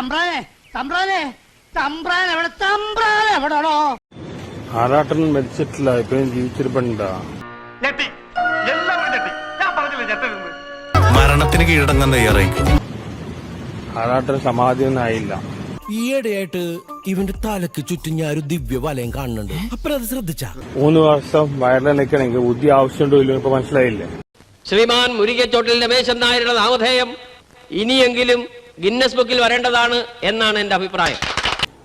തമ്പ്രാനെ തമ്പ്രാനെ തമ്പ്രാൻ എവിടെ തമ്പ്രാൻ എവിടെയാണോ? ആറാട്ടൻ മരിച്ചിട്ടില്ല ഇപ്പഴും ജീവിച്ചിരിപ്പുണ്ടാ. ഞെട്ടി എല്ലാവരും ഞെട്ടി. ഞാൻ പറഞ്ഞില്ല ഞെട്ടരുന്ന് മരണത്തിന് കീഴടങ്ങാൻ തയ്യാറായിക്കും ആറാട്ടൻ സമാധിയൊന്നും ആയില്ല ഈയിടെയായിട്ട് ഇവന്റെ തലക്ക് ചുറ്റും ഞാൻ ഒരു ദിവ്യ വലയം കാണുന്നുണ്ട് അപ്പഴത് ശ്രദ്ധിച്ച? മൂന്ന് വർഷം വയറിൽ നിൽക്കണമെങ്കിൽ ബുദ്ധി ആവശ്യമുണ്ടോ ഇല്ലോ ഇപ്പൊ മനസ്സിലായില്ലേ? ശ്രീമാൻ മുരികച്ചോട്ടിൽ രമേശൻ നായരുടെ നാമധേയം ഇനിയെങ്കിലും ഗിന്നസ് ബുക്കിൽ വരേണ്ടതാണ് എന്നാണ് എന്റെ അഭിപ്രായം.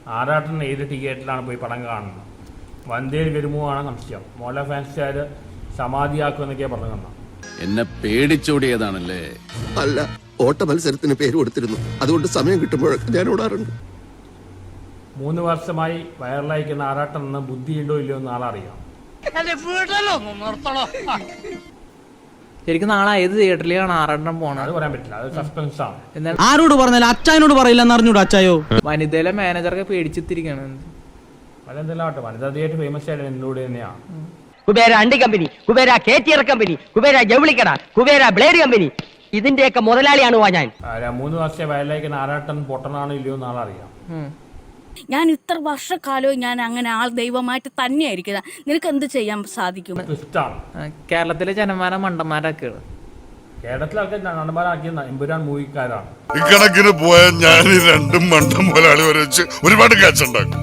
ആറാട്ടൻ ഏത് ടിക്കറ്റിലാണ് പോയി പടം കാണുന്നത്? വന്ദേ വരുമോ ആണ് സംശയം. മോല ഫാൻസുകാർ സമാധിയാക്കുമെന്നൊക്കെയാ പറഞ്ഞു കണ്ട എന്നെ പേടിച്ചോടിയതാണല്ലേ? അല്ല ഓട്ട മത്സരത്തിന് പേര് കൊടുത്തിരുന്നു. അതുകൊണ്ട് സമയം കിട്ടുമ്പോഴൊക്കെ ഞാൻ ഓടാറുണ്ട്. മൂന്ന് വർഷമായി വയറിലായിക്കുന്ന ആറാട്ടൻ എന്ന് ബുദ്ധിയുണ്ടോ ഇല്ലയോ എന്ന് ആളറിയാം ശരിക്കും നാളെ ഏത് തിയേറ്ററിലാണ് ആറെണ്ണം അത് പോണത് പറയാൻ പറ്റില്ല. അത് സസ്പെൻസ് ആണ്. എന്നാൽ ആരോട് പറഞ്ഞാലും അച്ചായനോട് പറയില്ലെന്ന് അറിഞ്ഞൂടാ അച്ചായോ? വനിതയിലെ മാനേജറൊക്കെ പേടിച്ചിരിക്കാണ് അതെന്തെല്ലാം ആവട്ടെ വനിതാ തിയേറ്റർ ഫേമസ് ആയിട്ട് എന്നോട് തന്നെയാണ് കുബേര അണ്ടി കമ്പനി കുബേര കേറ്റിയർ കമ്പനി കുബേര ജൗളിക്കട കുബേര ബ്ലേഡ് കമ്പനി. ഇതിന്റെയൊക്കെ മുതലാളിയാണ് വാ ഞാൻ. ആ, മൂന്ന് വർഷം വയലിലേക്ക് നാരാട്ടൻ പൊട്ടനാണോ ഇല്ലയോ എന്ന് ആളറിയാം. ഞാൻ ഇത്ര വർഷക്കാലവും ഞാൻ അങ്ങനെ ആൾ ദൈവമായിട്ട് തന്നെയായിരിക്കുന്നത് നിനക്ക് എന്ത് ചെയ്യാൻ സാധിക്കും? കേരളത്തിലെ ജനമാന മണ്ടന്മാരാക്കുകയാണ് കേരളത്തിലൊക്കെ നടന്മാരാക്കിയ എമ്പുരാൻ മൂവിക്കാരാണ്. ഇക്കണക്കിന് പോയാൽ ഞാൻ ഈ രണ്ടും മണ്ടം മുതലാളി വരെ വെച്ച് ഒരുപാട് കാച്ചുണ്ടാക്കും